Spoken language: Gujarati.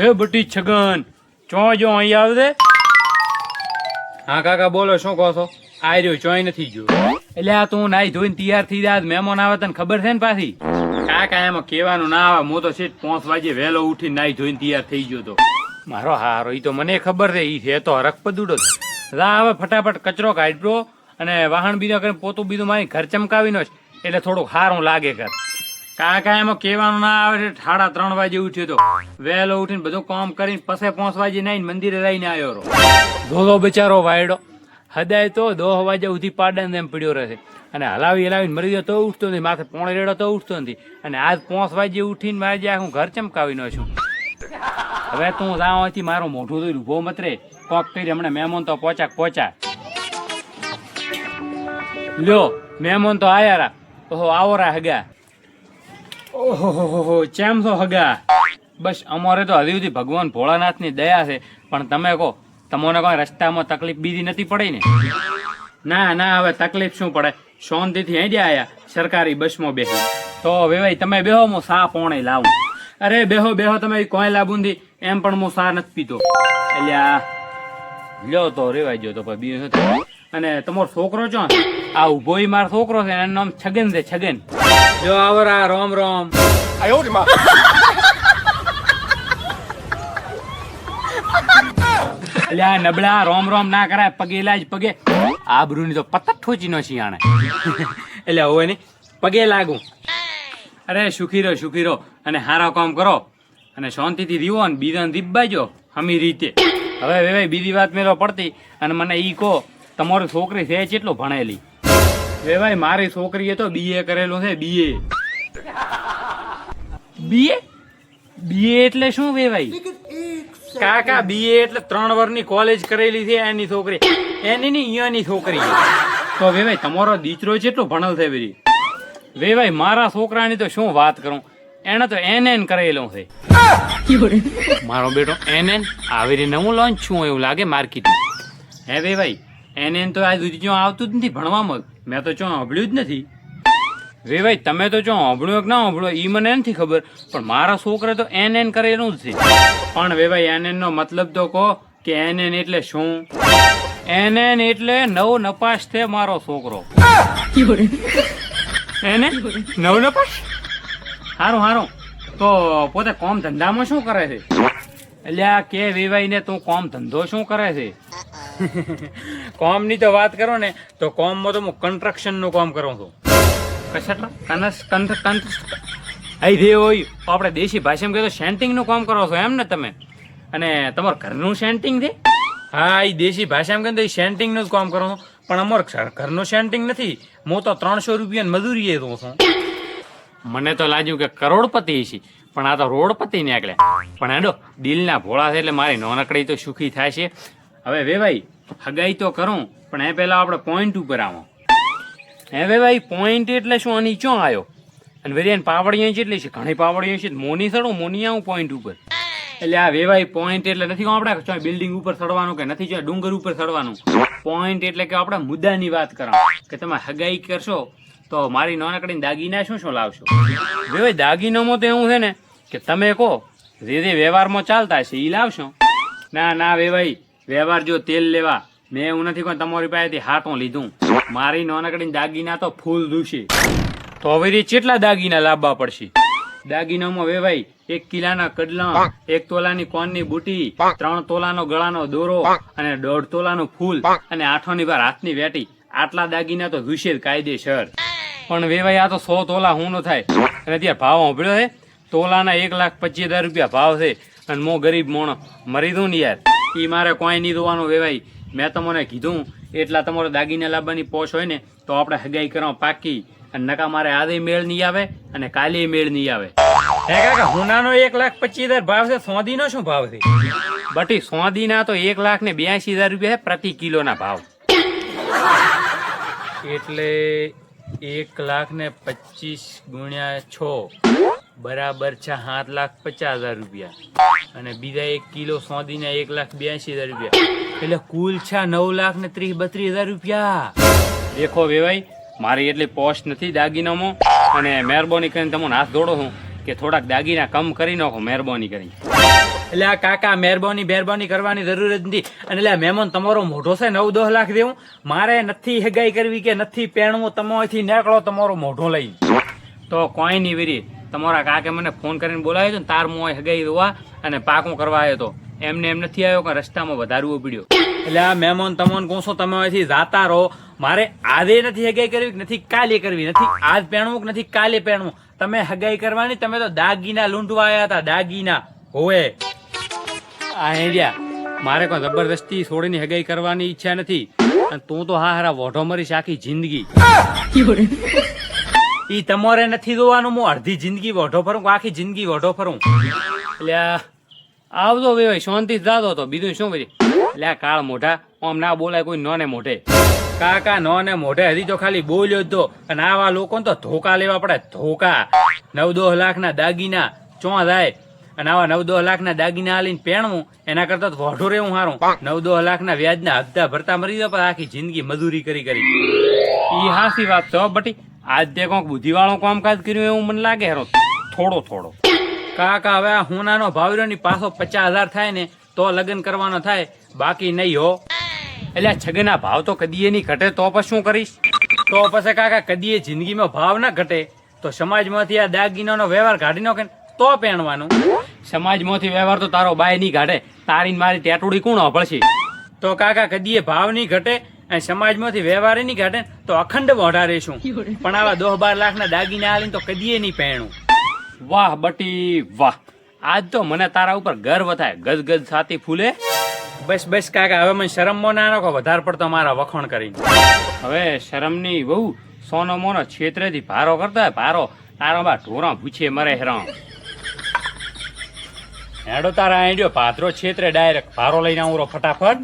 હે બટી છગન ચો જો અહીં આવજે હા કાકા બોલો શું કહો છો? રહ્યો ચોય નથી જો એટલે આ તું નાઈ ધોઈને તૈયાર થઈ જાય મહેમાન આવે તને ખબર છે ને પાછી? કાકા એમાં કહેવાનું ના આવે હું તો સીટ પાંચ વાગે વહેલો ઉઠી નાઈ ધોઈને તૈયાર થઈ ગયો તો. મારો હારો ઈ તો મને ખબર છે એ છે તો હરખ પદુડો રા હવે ફટાફટ કચરો કાઢ્યો અને વાહન બીજો કરીને પોતું બીજું મારી ઘર ચમકાવી નો એટલે થોડુંક હારું લાગે કર કાકા એમાં કહેવાનું ના આવે છે, સાડા ત્રણ વાગે ઉઠ્યો તો. વહેલો ઉઠીને બધું કામ કરીને પછી પાંચ વાગે નહીં મંદિરે લઈને આવ્યો રો ધોધો બિચારો વાયડો. હદાય તો દોહ વાગે ઉધી પાડે એમ પડ્યો રહે અને હલાવી હલાવીને મરી ગયો તો ઉઠતો નથી. માથે પોણે રેડો તો ઉઠતો નથી. અને આજ પાંચ વાગે ઉઠીને મારે જ્યાં હું ઘર ચમકાવીનો છું. હવે તું જાવાથી મારું મોઢું થયું ઊભો મત રે કોક કરી હમણાં મહેમાન તો પહોંચા પહોંચા. લ્યો, મહેમાન તો આયા રા. ઓહો, આવો રા હગા. ઓહો ચેમ છો હગા? બસ અમારે તો હજી સુધી ભગવાન ભોળાનાથની દયા છે, પણ તમે કહો, તમને કોઈ રસ્તામાં તકલીફ બીજી નથી પડી ને? ના ના, હવે તકલીફ શું પડે? શાંતિથી અહીં જ આયા, સરકારી બસમાં બેસી તો હવે ભાઈ, તમે બેહો, હું સા પોણે લાવું. અરે, બેહો બેહો, તમે કોઈ લાબુંદી, એમ પણ હું સા નથી પીતો. એટલે આ લ્યો તો, રેવાઈ ગયો તો પછી બીજો અને તમારો છોકરો છો આ ઊભો મારો છોકરો છે, એનું નામ છગન છે, છગન. જો આવરા રોમ રોમ. આયો રે માં. નબળા રોમ રોમ ના કરાય પગેલા જ પગે. આબરૂની તો પતત ઠોચી નો છે આણે. એટલે હવે ને પગે લાગુ. અરે સુખી રહો સુખી રહો. અને હારા કામ કરો. અને શાંતિથી રીવો અને બીજાને દીબાજો હમી રીતે. હવે ભાઈ બીજી વાત મેરો પડતી. અને મને ઈ કહો તમારો છોકરી છે કેટલો ભણેલી. વેવાય મારી છોકરીએ તો બીએ કરેલું છે બીએ બીએ બીએ એટલે શું વેવાય કાકા બીએ એટલે ત્રણ વર્ષની કોલેજ કરેલી છે એની છોકરી. એની ની અહીંયાની છોકરી. તો વેવાય તમારો દીકરો જેટલો ભણેલ છે બધી વેવાય મારા છોકરાની તો શું વાત કરું? એને તો એન એન કરેલું છે. મારો બેટો એન એન આવી રીતે નવું લોન્ચ છું એવું લાગે માર્કેટ હે વેવાય એન તો આ સુધી જો આવતું જ નથી, ભણવામાં મેં તો ચો સાંભળ્યું જ નથી. વેવાઈ તમે તો જો સાંભળ્યું કે ના સાંભળ્યું એ મને નથી ખબર, પણ મારા છોકરા તો એન એન કરેલું જ છે. પણ વેવાઈ એન એન એનનો મતલબ તો કહો કે એન એન એટલે શું? એન એન એટલે નવ નપાસ છે મારો છોકરો. એને? નવ નપાસ? સારું સારું તો પોતે કોમ ધંધામાં શું કરે છે? એટલે આ કે વેવાઈ ને તું કોમ ધંધો શું કરે છે? કોમની તો વાત કરો ને, તો કોમમાં તો હું કન્સ્ટ્રક્શનનું કામ કરું છું. કશાટલા? કનસ કંથ આઈ રે હોય, આપણે દેશી ભાષામાં કહેતો સેન્ટિંગ કામ કરો છો એમ ને તમે? અને તમારું ઘરનું સેન્ટિંગ છે? હા એ દેશી ભાષામાં કહે તો એ સેન્ટિંગનું જ કામ કરો છો. પણ અમારું ઘરનું સેન્ટિંગ નથી. હું તો ત્રણસો રૂપિયાની મજૂરીએ દઉં છું. મને તો લાગ્યું કે કરોડપતિ છે, પણ આ તો રોડપતિ નીકળ્યા પણ હેડો, દિલના ભોળા છે એટલે મારી નોનકડી તો સુખી થાય છે. હવે વેવાઈ હગાઈ તો કરું, પણ એ પહેલા આપણે પોઈન્ટ ઉપર આવો. હવે ભાઈ પોઈન્ટ એટલે શું? આની ચો આવ્યો અને વેરિયન પાવડીઓ કેટલી છે, ઘણી પાવડીઓ છે, મોની સડો, મોની આવું પોઈન્ટ ઉપર. એટલે આ વેવાઈ પોઈન્ટ એટલે નથી આપણે બિલ્ડિંગ ઉપર સડવાનું કે નથી ચોય ડુંગર ઉપર સડવાનું. પોઈન્ટ એટલે કે આપણે મુદ્દાની વાત કરો કે તમે હગાઈ કરશો, તો મારી નાનકડીને દાગીના શું શું લાવશો? વેવાઈ, દાગીનામાં તો એવું છે ને, કે તમે કહો, જે જે વ્યવહારમાં ચાલતા હશે એ લાવશો. ના ના, વેવાઈ વ્યવહાર તેલ લેવા, મેં એવું નથી કોઈ તમારી પાસેથી હાટો લીધું. મારી નાનકડી દાગીના તો ફૂલ દૂષી. તો હવે કેટલા દાગીના લાવવા પડશે? દાગીનામાં વેવાય એક કિલાના કડલા, એક તોલાની કોનની બુટી, ત્રણ તોલાનો ગળાનો દોરો અને દોઢ તોલાનું ફૂલ અને આઠોની બાર હાથની વેટી. આટલા દાગીના તો દૂષિત કાયદેસર. પણ વેવાય આ તો સો તોલા હું ન થાય. અને ત્યાં ભાવ સાંભળ્યો છે તોલાના એક લાખ પચીસ હજાર રૂપિયા ભાવ છે. અને મો ગરીબ મોણો, મરી દઉં ને યાર. ઈ મારે કોઈ નહીં દોવાનું વેવાય મેં તમને કીધું એટલા તમારો દાગીના લાવવાની પોશ હોય ને તો આપણે હગાઈ કરવા પાકી. અને નકા મારે આજે મેળ નહીં આવે અને કાલે મેળ નહીં આવે. હે કાકા હુનાનો એક લાખ પચીસ હજાર ભાવ છે સોદીનો શું ભાવ છે? બટી સોદીના તો એક લાખ ને બ્યાસી હજાર રૂપિયા છે પ્રતિ કિલોના ભાવ. એટલે એક લાખ ને પચીસ ગુણ્યા છ. બરાબર છે સાત લાખ પચાસ હજાર રૂપિયા. અને બીજા એક કિલો સોદીના એક લાખ બ્યાસી હજાર રૂપિયા. એટલે કુલ છે નવ લાખ ને ત્રીસ બત્રીસ હજાર રૂપિયા. દેખો વેવાઈ મારી એટલી પોસ્ટ નથી દાગીનામાં. અને મહેરબાની કરીને તમને હાથ ધોડો છું કે થોડાક દાગીના કમ કરી નાખો મહેરબાની કરી એટલે આ કાકા મહેરબાની મહેરબાની કરવાની જરૂર જ નથી. અને એટલે મહેમાન તમારો મોઢો છે નવ દસ લાખ દેવું. મારે નથી હેગાઈ કરવી કે નથી પહેણવું તમારાથી નીકળો તમારો મોઢો લઈ તો કોઈ નહીં વેરી. તમારા કાકે મને ફોન કરીને બોલાવ્યો હતો ને તાર મોય હગાઈ દોવા અને પાકો કરવા આવ્યો હતો એમને એમ નથી આવ્યો કે રસ્તામાં વધારવો પડ્યો. એટલે આ મહેમાન તમોન કહું છો તમે અહીંથી જાતા રહો. મારે આજે નથી હગાઈ કરવી નથી કાલે કરવી નથી આજ પહેણવું કે નથી કાલે પહેણવું. તમે હગાઈ કરવાની તમે તો દાગીના લૂંટવા આવ્યા હતા દાગીના. હોવે. આ હેડિયા મારે કોઈ જબરદસ્તી છોડીને હગાઈ કરવાની ઈચ્છા નથી. અને તું તો હા હારા વોઢો મરીશ આખી જિંદગી. ઈ તમારે નથી જોવાનું, હું અડધી જિંદગી વઢો ફરું આખી જિંદગી વઢો ફરું. એટલે આવજો ભાઈ, શાંતિ જાતો તો. બીજું શું પછી? એટલે કાળ મોઢા, આમ ના બોલાય કોઈ નોને મોઢે. કાકા નોને મોઢે, હજી તો ખાલી બોલ્યો જ તો. અને આવા લોકોને તો ધોકા લેવા પડે, ધોકા. નવ દોઢ લાખના દાગીના ચો જાય અને આવા નવ દોઢ લાખના દાગીના આલીને પહેણવું, એના કરતા વોઢો રહેવું સારું. નવ દોઢ લાખના વ્યાજના હપ્તા ભરતા મરી જાય પણ આખી જિંદગી મજૂરી કરી કરી. ઈ હાસી વાત છે બટી. આજ તે કોક બુદ્ધિવાળો કામકાજ કર્યું એવું મને લાગે હેરો. થોડો થોડો. કાકા, હવે આ હુનાનો ભાવર્યો ની પાછો પચાસ હજાર થાય ને તો લગ્ન કરવાનો થાય. બાકી નહીં હો. એટલે છગના ભાવ તો કદીએ નહીં ઘટે તો પછી શું કરીશ? તો પછી કાકા, કદીએ જિંદગીમાં ભાવ ના ઘટે. તો સમાજમાંથી આ દાગીનાનો વ્યવહાર કાઢી નાખે ને તો પહેણવાનું. સમાજમાંથી વ્યવહાર તો તારો બાય નહીં કાઢે. તારી મારી ટેટુડી કોણ અભળશે? તો કાકા, કદીએ ભાવ નહીં ઘટે અને સમાજમાંથી વ્યવહાર નહીં ઘટે તો અખંડ મોઢા રહેશું પણ આવા દોહ બાર લાખના દાગીના આલીને તો કદીએ નહીં પહેણું. વાહ બટી વાહ. આજ તો મને તારા ઉપર ગર્વ થાય. ગદગદ સાતી છાતી ફૂલે. બસ બસ કાકા હવે મને શરમમાં ના નાખો વધારે પડતો મારા વખોણ કરી હવે શરમની બહુ સોનો મોનો છેતરેથી ભારો કરતા હોય ભારો તારો બા ઢોરા પૂછે મરે હેરામ. હેડો તારા આઈડિયો પાથરો છેતરે ડાયરેક્ટ ભારો લઈને આવું ફટાફટ.